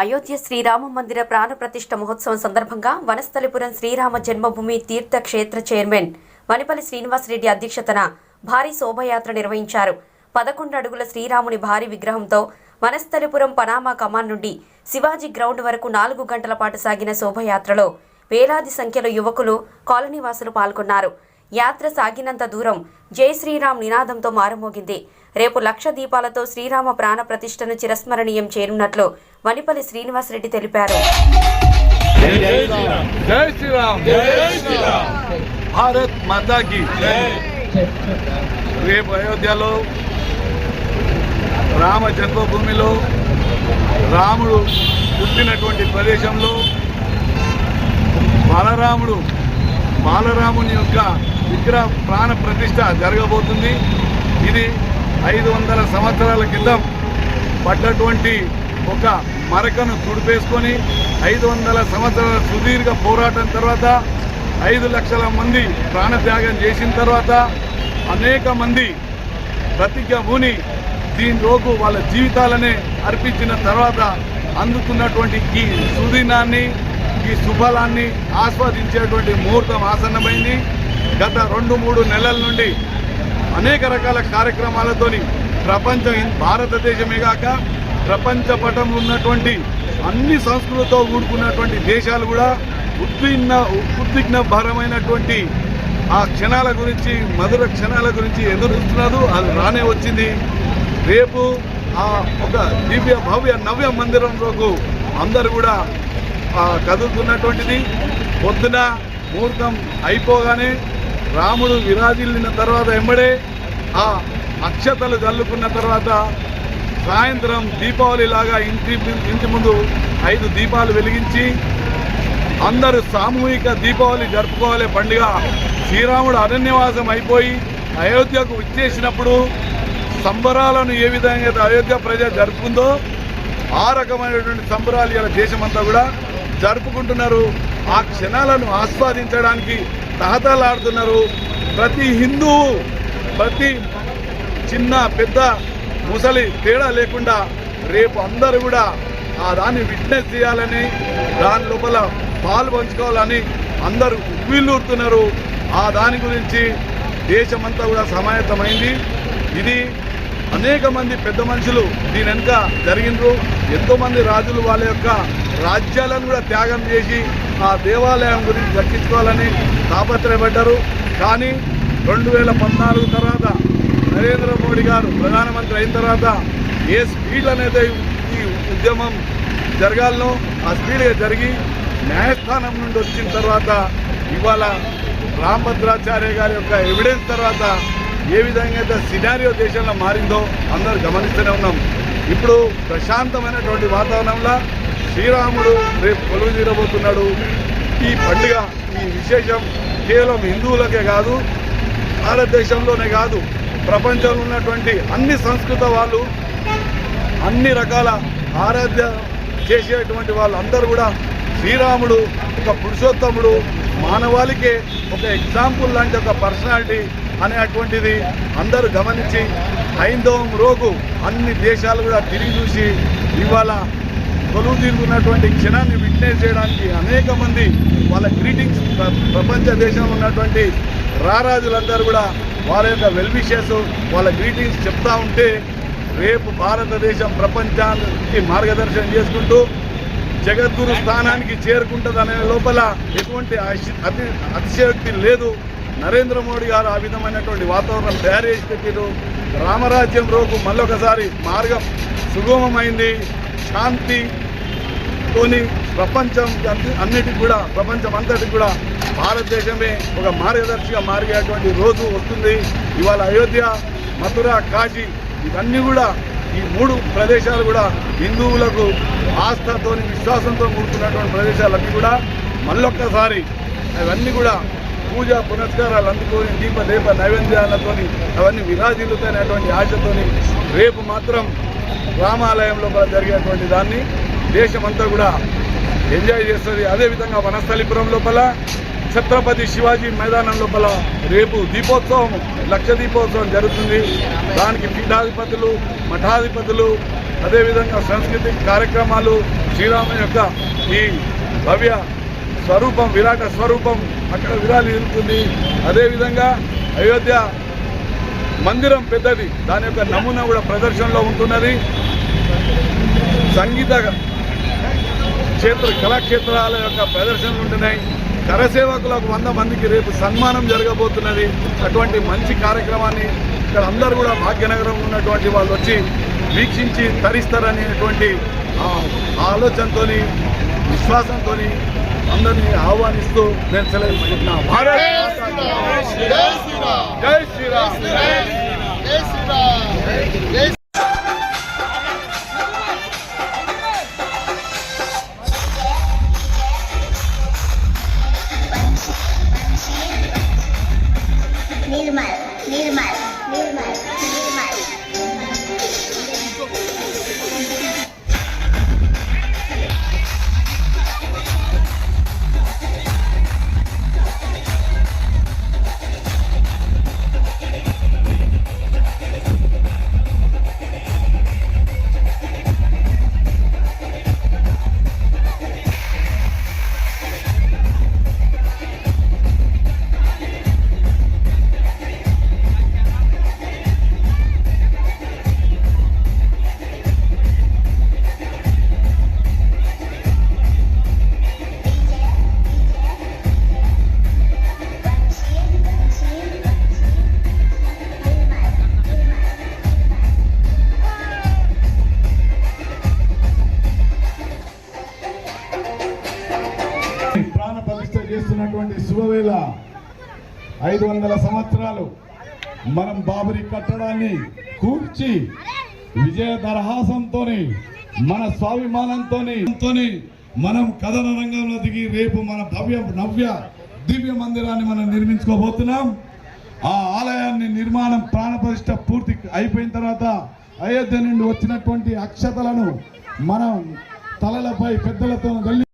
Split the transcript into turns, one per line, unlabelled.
అయోధ్య శ్రీరామ మందిర ప్రాణ ప్రతిష్ఠ మహోత్సవం సందర్భంగా వనస్థలిపురం శ్రీరామ జన్మభూమి తీర్థ క్షేత్ర చైర్మన్ వనిపల్లి శ్రీనివాసరెడ్డి అధ్యక్షతన భారీ శోభయాత్ర నిర్వహించారు. పదకొండు అడుగుల శ్రీరాముని భారీ విగ్రహంతో వనస్థలిపురం పనామా కమాన్ నుండి శివాజీ గ్రౌండ్ వరకు నాలుగు గంటల పాటు సాగిన శోభయాత్రలో వేలాది సంఖ్యలో యువకులు కాలనీవాసులు పాల్గొన్నారు. యాత్ర సాగినంత దూరం జై శ్రీరామ్ నినాదంతో మారుమోగింది. రేపు లక్ష దీపాలతో శ్రీరామ ప్రాణ ప్రతిష్టను చిరస్మరణీయం చేరున్నట్లు వనిపల్లి శ్రీనివాసరెడ్డి తెలిపారు.
జై శ్రీరామ్. జై శ్రీరామ్. భారత్ మాతా కి రేపు అయోధ్యలో రామ జన్మభూమిలో రాముడు పుట్టినటువంటి ప్రదేశంలో బాలరాముడు బాలరాముని యొక్క విగ్రహ ప్రాణ ప్రతిష్ట జరగబోతుంది. ఇది ఐదు వందల సంవత్సరాల క్రితం పడ్డటువంటి ఒక మరకను తుడిపేసుకొని ఐదు వందల సంవత్సరాల సుదీర్ఘ పోరాటం తర్వాత ఐదు లక్షల మంది ప్రాణత్యాగం చేసిన తర్వాత అనేక మంది ప్రతిజ్ఞ భూని దీనిలోపు వాళ్ళ జీవితాలనే అర్పించిన తర్వాత అందుకున్నటువంటి ఈ సుదినాన్ని ఈ శుభలాన్ని ఆస్వాదించేటువంటి ముహూర్తం ఆసన్నమైంది. గత రెండు మూడు నెలల నుండి అనేక రకాల కార్యక్రమాలతోని ప్రపంచం భారతదేశమే కాక ప్రపంచ పటంలో ఉన్నటువంటి అన్ని సంస్కృతితో కూడుకున్నటువంటి దేశాలు కూడా ఉద్విగ్న ఉద్విగ్నభరమైనటువంటి ఆ క్షణాల గురించి మధుర క్షణాల గురించి ఎదురుస్తున్నారు అది రానే వచ్చింది. రేపు ఆ ఒక దివ్య భవ్య నవ్య మందిరంలోకి అందరు కూడా కదులుతున్నటువంటిది. పొద్దున ముహూర్తం అయిపోగానే రాముడు విరాజిల్లిన తర్వాత ఎంబడే ఆ అక్షతలు చల్లుకున్న తర్వాత సాయంత్రం దీపావళి లాగా ఇంటి ఇంటి ముందు ఐదు దీపాలు వెలిగించి అందరూ సామూహిక దీపావళి జరుపుకోవాలి పండుగ. శ్రీరాముడు అరణ్యవాసం అయిపోయి అయోధ్యకు వచ్చేసినప్పుడు సంబరాలను ఏ విధంగా అయితే అయోధ్య ప్రజ జరుపుకుందో ఆ రకమైనటువంటి సంబరాలు ఇలా దేశమంతా కూడా జరుపుకుంటున్నారు. ఆ క్షణాలను ఆస్వాదించడానికి తహతలాడుతున్నారు ప్రతి హిందువు ప్రతి చిన్న పెద్ద ముసలి తేడా లేకుండా రేపు అందరూ కూడా ఆ దాన్ని విట్నెస్ చేయాలని దాని లోపల పాలు పంచుకోవాలని అందరూ ఉవ్విల్లూరుతున్నారు ఆ దాని గురించి దేశమంతా కూడా సమాయత్తమైంది. ఇది అనేక మంది పెద్ద మనుషులు దీని వెనుక జరిగినరు ఎంతో మంది రాజులు వాళ్ళ యొక్క రాజ్యాలను కూడా త్యాగం చేసి ఆ దేవాలయం గురించి దక్కించుకోవాలని తాపత్రయపడ్డారు. కానీ రెండు వేల పద్నాలుగు తర్వాత నరేంద్ర మోడీ గారు ప్రధానమంత్రి అయిన తర్వాత ఏ స్పీడ్ అనేది ఈ ఉద్యమం జరగాలనో ఆ స్పీడ్గా జరిగి న్యాయస్థానం నుండి వచ్చిన తర్వాత ఇవాళ రామభద్రాచార్య గారి యొక్క ఎవిడెన్స్ తర్వాత ఏ విధంగా అయితే సినారియో దేశంలో మారిందో అందరూ గమనిస్తూనే ఉన్నాం. ఇప్పుడు ప్రశాంతమైనటువంటి వాతావరణంలో శ్రీరాముడు రేపు కొలువు తీరబోతున్నాడు. ఈ పండుగ ఈ విశేషం కేవలం హిందువులకే కాదు భారతదేశంలోనే కాదు ప్రపంచంలో ఉన్నటువంటి అన్ని సంస్కృత వాళ్ళు అన్ని రకాల ఆరాధ్య చేసేటువంటి వాళ్ళందరూ కూడా శ్రీరాముడు ఒక పురుషోత్తముడు మానవాళికే ఒక ఎగ్జాంపుల్ లాంటి ఒక పర్సనాలిటీ అనేటువంటిది అందరూ గమనించి హైందవం రోగు అన్ని దేశాలు కూడా తిరిగి చూసి ఇవాళ కొలువు తీరుకున్నటువంటి క్షణాన్ని విట్నెస్ చేయడానికి అనేక మంది వాళ్ళ గ్రీటింగ్స్ ప్రపంచ దేశంలో ఉన్నటువంటి రారాజులందరూ కూడా వాళ్ళ యొక్క వెల్విషెస్ వాళ్ళ గ్రీటింగ్స్ చెప్తా ఉంటే రేపు భారతదేశం ప్రపంచానికి మార్గదర్శనం చేసుకుంటూ జగద్గురు స్థానానికి చేరుకుంటుందనే లోపల ఎటువంటి అతి అతిశయోక్తి లేదు. నరేంద్ర మోడీ గారు ఆ విధమైనటువంటి వాతావరణం తయారు చేసి పెట్టారు రామరాజ్యం రోజు మళ్ళొకసారి మార్గం సుగమమైంది. శాంతి తోని ప్రపంచం అన్ని- అన్నిటికి కూడా ప్రపంచం అంతటికి కూడా భారతదేశమే ఒక మార్గదర్శిగా మారేటువంటి రోజు వస్తుంది. ఇవాళ అయోధ్య మథుర కాశీ ఇవన్నీ కూడా ఈ మూడు ప్రదేశాలు కూడా హిందువులకు ఆస్థతోని విశ్వాసంతో కూడుకున్నటువంటి ప్రదేశాలన్నీ కూడా మళ్ళొక్కసారి అవన్నీ కూడా పూజ పునస్కారాలు అందుకొని దీప దీప నైవేద్యాలతోని అవన్నీ విరాజిల్లుతాయనేటువంటి ఆశతోని రేపు మాత్రం రామాలయంలో కూడా జరిగేటువంటి దాన్ని దేశమంతా కూడా ఎంజాయ్ చేస్తుంది. అదేవిధంగా వనస్థలిపురం లోపల ఛత్రపతి శివాజీ మైదానం లోపల రేపు దీపోత్సవం లక్ష దీపోత్సవం జరుగుతుంది. దానికి పీఠాధిపతులు మఠాధిపతులు అదేవిధంగా సాంస్కృతిక కార్యక్రమాలు శ్రీరామ యొక్క ఈ భవ్య స్వరూపం విరాట స్వరూపం అక్కడ విరాలి నిలుతుంది అదేవిధంగా అయోధ్య మందిరం పెద్దది. దాని యొక్క నమూనా కూడా ప్రదర్శనలో ఉంటున్నది. సంగీత క్షేత్ర కళాక్షేత్రాల యొక్క ప్రదర్శనలు ఉంటున్నాయి. కరసేవకులకు వంద మందికి రేపు సన్మానం జరగబోతున్నది. అటువంటి మంచి కార్యక్రమాన్ని ఇక్కడ అందరూ కూడా భాగ్యనగరం ఉన్నటువంటి వాళ్ళు వచ్చి వీక్షించి తరిస్తారనేటువంటి ఆ ఆలోచనతో విశ్వాసంతో అందరినీ ఆహ్వానిస్తూ నేను సెలవు ఇస్తున్నాను. భారత్ జై శ్రీరామ్. జై శ్రీరామ్. చేస్తున్నటువంటి శుభవేళ ఐదు వందల సంవత్సరాలు మనం బాబరి కట్టడాన్ని కూర్చి విజయ దరహాసంతో మన స్వాభిమానంతో మనం కథన రంగంలో దిగి రేపు మన భవ్య నవ్య దివ్య మందిరాన్ని మనం నిర్మించుకోబోతున్నాం. ఆ ఆలయాన్ని నిర్మాణం ప్రాణప్రతిష్ట పూర్తి అయిపోయిన తర్వాత అయోధ్య నుండి వచ్చినటువంటి అక్షతలను మనం తలలపై పెద్దలతో వెళ్ళి